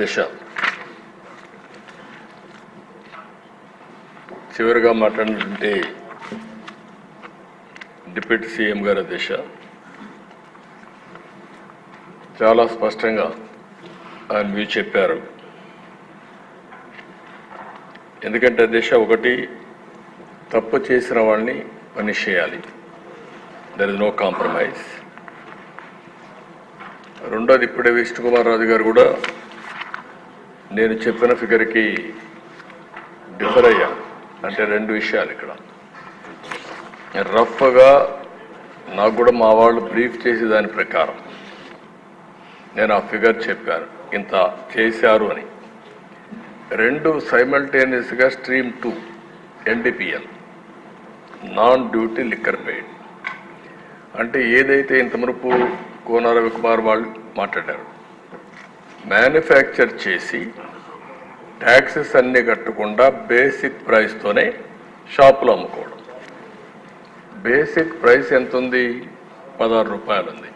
దిశ చివరిగా మాట్లాడినటువంటి deputy CM గారి దిశ చాలా స్పష్టంగా ఆయన మీరు చెప్పారు. ఎందుకంటే దిశ ఒకటి తప్పు చేసిన వాళ్ళని పనిష్ చేయాలి. దర్ ఇస్ నో కాంప్రమైజ్ రెండోది ఇప్పుడే విష్ణుకుమార్ రాజు గారు కూడా నేను చెప్పిన ఫిగర్కి డిఫర్ అయ్యా. అంటే రెండు విషయాలు ఇక్కడ. రఫ్గా నాకు కూడా మా వాళ్ళు బ్రీఫ్ చేసే దాని ప్రకారం. నేను ఆ ఫిగర్ చెప్పాను. ఇంత చేశారు అని. రెండు సైమల్టేనియస్గా stream to NDPL non duty liquor paid అంటే ఏదైతే ఇంత కోన రవికుమార్ వాళ్ళు మాట్లాడారు మ్యానుఫ్యాక్చర్ చేసి ట్యాక్సెస్ అన్నీ కట్టకుండా బేసిక్ ప్రైస్తోనే షాపులో అమ్ముకోవడం. బేసిక్ ప్రైస్ ఎంత ఉంది పదహారు రూపాయలు ఉంది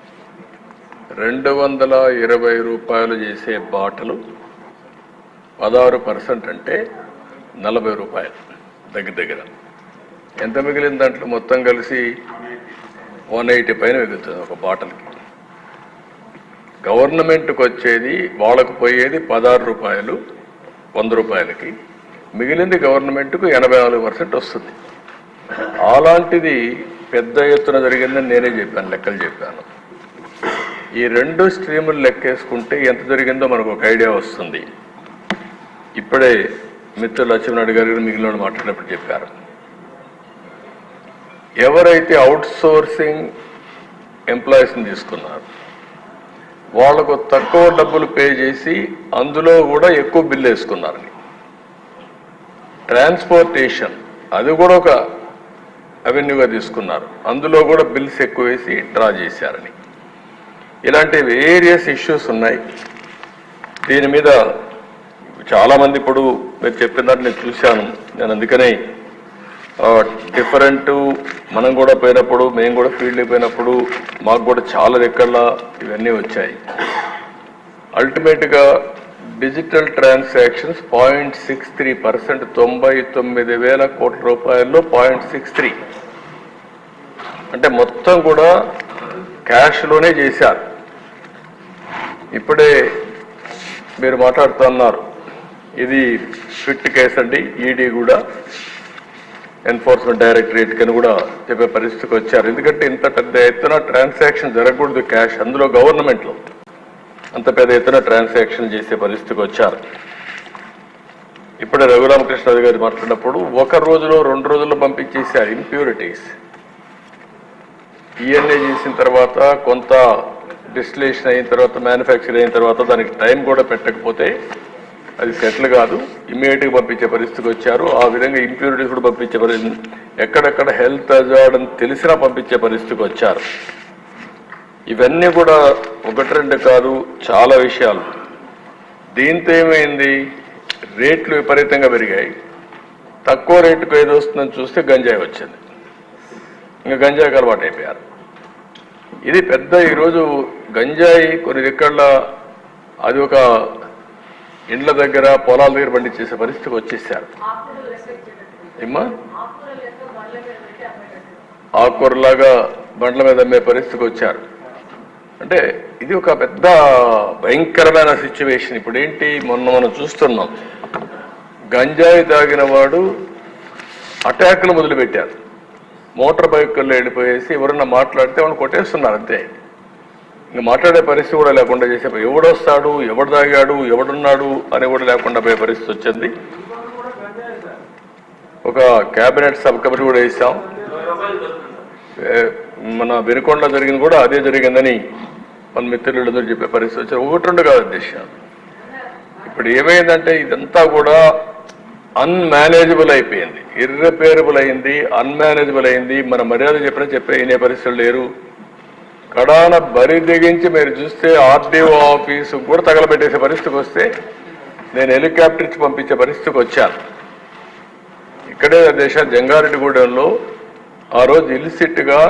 రెండు వందల ఇరవై రూపాయలు చేసే బాటలు పదహారు పర్సెంట్ అంటే నలభై రూపాయలు దగ్గర దగ్గర. ఎంత మిగిలిన దాంట్లో మొత్తం కలిసి వన్ ఎయిటీ పైన మిగులుతుంది ఒక బాటిల్కి గవర్నమెంట్కి వచ్చేది వాళ్ళకు పోయేది పదహారు రూపాయలు వంద రూపాయలకి. మిగిలింది గవర్నమెంట్కు ఎనభై నాలుగు పర్సెంట్ వస్తుంది. అలాంటిది పెద్ద ఎత్తున జరిగిందని నేనే చెప్పాను లెక్కలు చెప్పాను. ఈ రెండు స్ట్రీములు లెక్కేసుకుంటే ఎంత జరిగిందో మనకు ఒక ఐడియా వస్తుంది. ఇప్పుడే మిత్రులు లక్ష్మీనాయుడు గారు మిగిలిన మాట్లాడినప్పుడు చెప్పారు. ఎవరైతే అవుట్ సోర్సింగ్ ఎంప్లాయీస్ని తీసుకున్నారు వాళ్ళకు తక్కువ డబ్బులు పే చేసి అందులో కూడా ఎక్కువ బిల్లు వేసుకున్నారని. ట్రాన్స్పోర్టేషన్ అది కూడా ఒక అవెన్యూగా తీసుకున్నారు. అందులో కూడా బిల్స్ ఎక్కువ వేసి డ్రా చేశారని. ఇలాంటి వేరియస్ ఇష్యూస్ ఉన్నాయి. దీని మీద చాలామంది ఇప్పుడు మీరు చెప్పిన దాన్ని నేను చూశాను. నేను అందుకనే డిఫరెంట్ మనం కూడా పోయినప్పుడు మేము కూడా ఫీల్డ్కి పోయినప్పుడు మాకు కూడా చాలా రెక్కల ఇవన్నీ వచ్చాయి. అల్టిమేట్గా digital transactions point six three percent తొంభై తొమ్మిది వేల కోట్ల రూపాయల్లో పాయింట్ సిక్స్ త్రీ అంటే మొత్తం కూడా క్యాష్లోనే చేశారు. ఇప్పుడే మీరు మాట్లాడుతున్నారు. ఇది ఫిట్ కేసు అండి. ఈడీ కూడా ఎన్ఫోర్స్మెంట్ డైరెక్టరేట్ కని కూడా చెప్పే పరిస్థితికి వచ్చారు. ఎందుకంటే ఇంత పెద్ద ఎత్తున ట్రాన్సాక్షన్ జరగకూడదు క్యాష్ అందులో గవర్నమెంట్లో అంత పెద్ద ఎత్తున ట్రాన్సాక్షన్ చేసే పరిస్థితికి వచ్చారు. ఇప్పుడే రఘురామకృష్ణ గారు మాట్లాడినప్పుడు ఒక రోజులో రెండు రోజుల్లో పంపించేశారు ఇంప్యూరిటీస్ ఈఎన్ఏ చేసిన తర్వాత కొంత డిస్టిలేషన్ అయిన తర్వాత మ్యానుఫ్యాక్చర్ అయిన తర్వాత దానికి టైం కూడా పెట్టకపోతే అది సెటిల్ కాదు. ఇమ్మీడియట్గా పంపించే పరిస్థితికి వచ్చారు. ఆ విధంగా ఇంప్యూరిటీస్ కూడా పంపించే పరిస్థితి ఎక్కడెక్కడ హెల్త్ అజార్డ్ అని తెలిసినా పంపించే పరిస్థితికి వచ్చారు. ఇవన్నీ కూడా ఒకటి రెండు కాదు చాలా విషయాలు. దీంతో ఏమైంది? రేట్లు విపరీతంగా పెరిగాయి. తక్కువ రేటుకు ఏది వస్తుందని చూస్తే గంజాయి వచ్చింది. ఇంకా గంజాయికి అలవాటు అయిపోయారు. ఇది పెద్ద ఈరోజు గంజాయి కొన్ని దిక్కళ్ళ అది ఒక ఇండ్ల దగ్గర పొలాల దగ్గర పండించేసే పరిస్థితికి వచ్చేసారు. ఏమ్మా? బండ్ల మీద ఆకుకూరలాగా బండ్ల మీద అమ్మే పరిస్థితికి వచ్చారు. అంటే ఇది ఒక పెద్ద భయంకరమైన సిచ్యువేషన్ ఇప్పుడు ఏంటి? మొన్న మనం చూస్తున్నాం. గంజాయి తాగిన వాడు అటాక్లు మొదలుపెట్టారు. మోటార్ బైకుల్లో వెళ్ళిపోయేసి ఎవరన్నా మాట్లాడితే వాళ్ళు కొట్టేస్తున్నారు అంతే. ఇంకా మాట్లాడే పరిస్థితి కూడా లేకుండా చేసే ఎవడొస్తాడు ఎవడు తాగాడు ఎవడున్నాడు అని కూడా లేకుండా పోయే పరిస్థితి వచ్చింది. ఒక క్యాబినెట్ సబ్ కమిటీ కూడా వేసాం. మన వెనుకొండ జరిగింది కూడా అదే జరిగిందని మన మిత్రులందరూ చెప్పే పరిస్థితి వచ్చారు ఒకటి రెండు కాదు అధ్యక్ష ఇప్పుడు ఏమైందంటే ఇదంతా కూడా అన్మేనేజబుల్ అయిపోయింది. ఇర్రిపేరబుల్ అయింది అన్మేనేజబుల్ అయింది. మన మర్యాద చెప్పినా చెప్పే వినే పరిస్థితులు లేరు. కడాన బరి దిగించి మీరు చూస్తే ఆర్డీఓ ఆఫీసు కూడా తగలబెట్టేసే పరిస్థితికి వస్తే నేను హెలికాప్టర్ ఇచ్చి పంపించే పరిస్థితికి వచ్చాను. ఇక్కడే దేశ జంగారెడ్డిగూడెంలో ఆ రోజు ఇల్సిట్గా